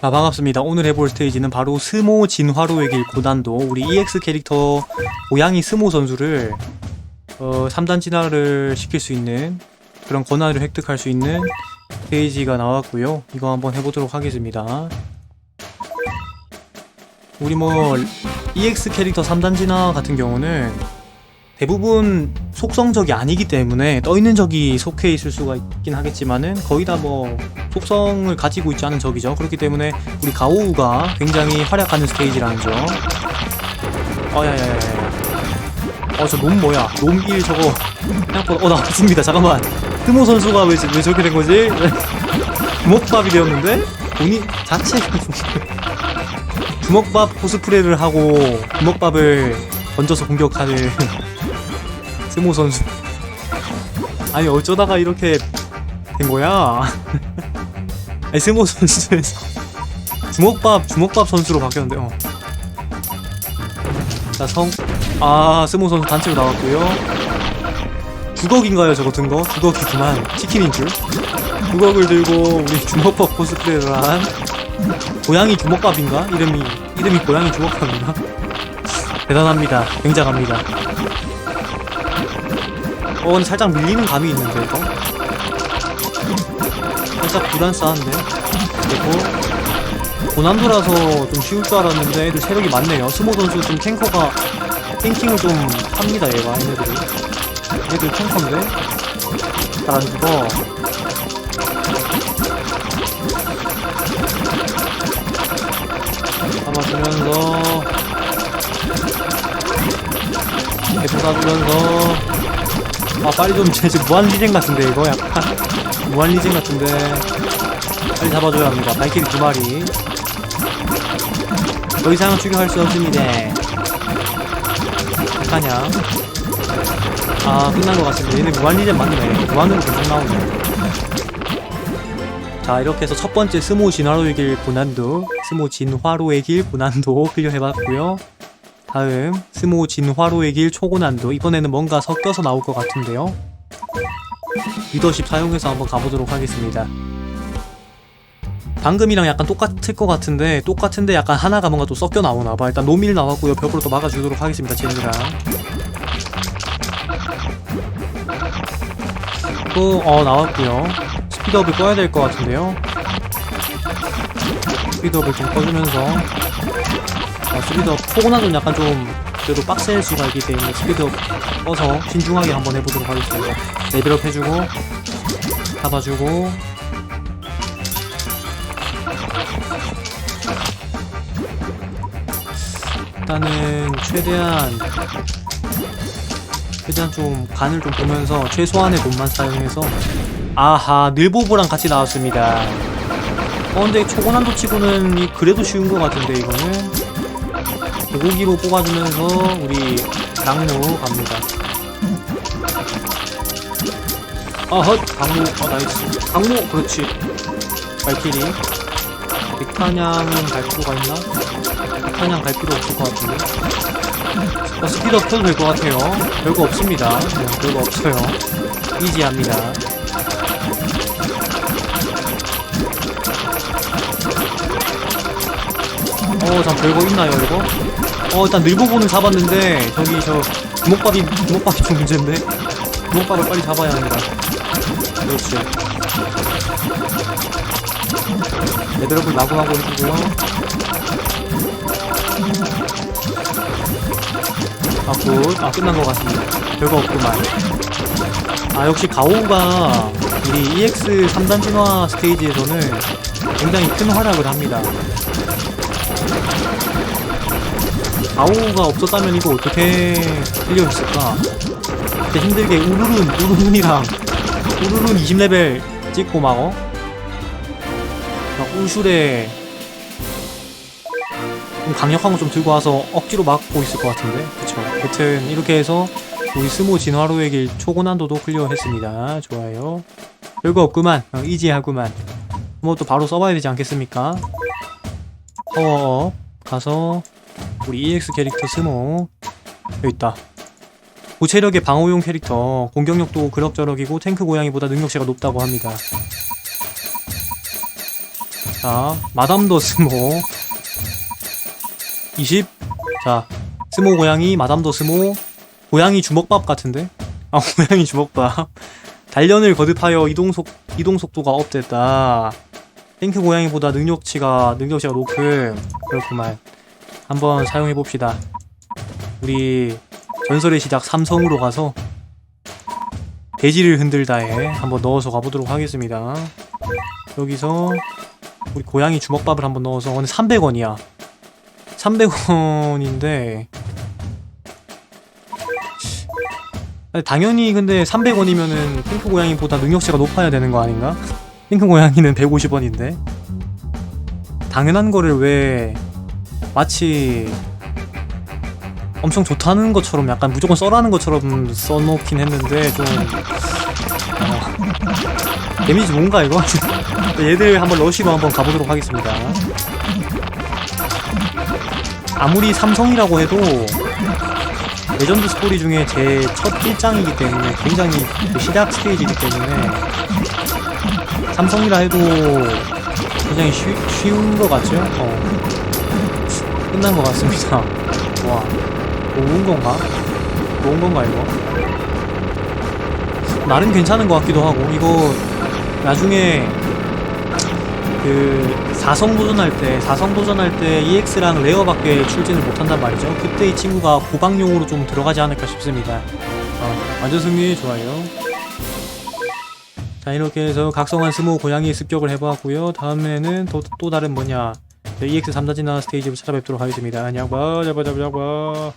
아 반갑습니다. 오늘 해볼 스테이지는 바로 스모 진화로의 길 고난도 우리 EX 캐릭터 고양이 스모 선수를 어, 3단 진화를 시킬 수 있는 그런 권한을 획득할 수 있는 스테이지가 나왔고요. 이거 한번 해보도록 하겠습니다. 우리 뭐 EX 캐릭터 3단 진화 같은 경우는 대부분 속성적이 아니기 때문에 떠있는 적이 속해 있을 수가 있긴 하겠지만은 거의 다 뭐 속성을 가지고 있지 않은 적이죠. 그렇기 때문에 우리 가오우가 굉장히 활약하는 스테이지라는 점. 어야야야야. 어저 놈 뭐야? 놈 1 저거 생각보다 어 나왔습니다. 잠깐만. 스모 선수가 왜, 저- 왜 저렇게 된 거지? 주먹밥이 되었는데 본인 자체 주먹밥 코스프레를 하고 주먹밥을 던져서 공격하는 스모 선수. 아니 어쩌다가 이렇게 된 거야? 아니 스모 선수에서 주먹밥 주먹밥 선수로 바뀌었는데. 어. 자 성. 아 스모 선수 단체로 나왔고요. 주걱인가요 저거 든 거? 주걱이구만. 치킨인 줄. 주걱을 들고 우리 주먹밥 코스프레를 한 고양이 주먹밥인가? 이름이 이름이 고양이 주먹밥인가? 대단합니다. 굉장합니다. 어 근데 살짝 밀리는 감이 있는데 이거? 살짝 불안싸한데? 그리고 고난도라서 좀 쉬울 줄 알았는데 애들 체력이 많네요. 스모 선수 좀 탱커가 탱킹을 좀 합니다 얘가 얘네들이. 얘들 탱커인데? 잘안 죽어. 잡아주면서 계속 쏴주면서 아 빨리 좀 제제 무한리젠 같은데 이거 약간. 무한리젠 같은데. 빨리 잡아줘야 합니다. 발키리 두 마리. 더 이상은 추격할 수 없습니다. 어떡하냐? 아 끝난 것 같습니다. 얘네 무한리젠 맞네. 무한으로 계속 나오네. 자 이렇게 해서 첫 번째 스모 진화로의 길 고난도 스모 진화로의 길 고난도 클리어 해봤고요 다음 스모 진화로의 길 초고난도. 이번에는 뭔가 섞여서 나올 것 같은데요. 리더십 사용해서 한번 가보도록 하겠습니다. 방금이랑 약간 똑같을 것 같은데 똑같은데 약간 하나가 뭔가 또 섞여 나오나봐. 일단 노밀 나왔고요. 벽으로 또 막아주도록 하겠습니다 젠이랑. 또어 나왔고요. 스피드업을 꺼야 될 것 같은데요. 스피드업을 좀 꺼주면서 아, 스피드업 포고나는 약간 좀 그래도 빡셀 수가 있기 때문에 스피드업 꺼서 신중하게 한번 해보도록 하겠습니다. 레벨업 해주고 잡아주고. 일단은 최대한 최대한 좀 간을 좀 보면서 최소한의 돈만 사용해서 아하 늘보부랑 같이 나왔습니다. 어 근데 초고난도 치고는 이- 그래도 쉬운 것 같은데 이거는 고기로 뽑아주면서 우리 랑무 갑니다. 어헛 강무 어 나이스. 강무 그렇지. 발키리. 백탄양은 갈 필요가 있나? 백탄양 갈 필요 없을 것 같은데. 어, 스피드업 켜도 될 것 같아요. 별거 없습니다. 네, 별거 없어요. 이지합니다 어, 참 별거 있나요, 이거? 어, 일단 늘보고는 잡았는데, 저기, 저, 주먹밥이, 주먹밥이 좀 문제인데? 주먹밥을 빨리 잡아야 합니다. 그렇지. 레벨업을 마구마구 해주고요. 아, 굿. 아, 끝난 것 같습니다. 별거 없구만. 아, 역시 가오가, 우리 EX 3단 진화 스테이지에서는 굉장히 큰 활약을 합니다. 아오가 없었다면 이거 어떻게 클리어했을까? 진짜 힘들게 우르른 우르른이랑 우르른 20레벨 찍고 막 어? 막 우슈레 좀 강력한 거 좀 들고 와서 억지로 막고 있을 것 같은데? 그쵸? 여튼 이렇게 해서 우리 스모 진화로의 길 초고난도도 클리어했습니다. 좋아요. 별거 없구만. 어, 이지하구만. 뭐 또 바로 써봐야 되지 않겠습니까 파워업 가서 우리 EX 캐릭터 스모 여기 있다 고체력의 방어용 캐릭터 공격력도 그럭저럭이고 탱크 고양이보다 능력치가 높다고 합니다 자, 마담더 스모 20. 자, 스모 고양이, 마담더 스모 고양이 주먹밥 같은데? 아, 고양이 주먹밥. 단련을 거듭하여 이동 속 이동 속도가 업됐다. 탱크 고양이보다 능력치가 능력치가 높음. 그렇구만. 한번 사용해 봅시다. 우리 전설의 시작 삼성으로 가서 돼지를 흔들다에 한번 넣어서 가보도록 하겠습니다. 여기서 우리 고양이 주먹밥을 한번 넣어서 오늘 300원이야. 300원인데 당연히 근데 300원이면은 핑크 고양이보다 능력치가 높아야 되는 거 아닌가? 핑크 고양이는 150원인데 당연한 거를 왜 마치 엄청 좋다는 것처럼 약간 무조건 써라는 것처럼 써놓긴 했는데 좀 어, 데미지 뭔가 이거? 얘들 한번 러시로 한번 가보도록 하겠습니다 아무리 삼성이라고 해도 레전드 스토리 중에 제첫 일장이기 때문에 굉장히 그 시작 스테이지이기 때문에 삼성이라 해도 굉장히 쉬, 쉬운 것 같죠? 어. 끝난 것 같습니다. 와, 좋은 건가? 좋은 건가 이거? 나름 괜찮은 것 같기도 하고 이거 나중에 그 4성 도전할 때 4성 도전할 때 EX랑 레어밖에 출진을 못한단 말이죠 그때 이 친구가 고방용으로 좀 들어가지 않을까 싶습니다 어, 완전 승리 좋아요 자 이렇게 해서 각성한 스모 고양이 습격을 해보았고요. 다음에는 또, 또 다른 뭐냐. EX 3다지나 스테이지로 찾아뵙도록 하겠습니다. 안녕 봐 잡아 잡아 잡아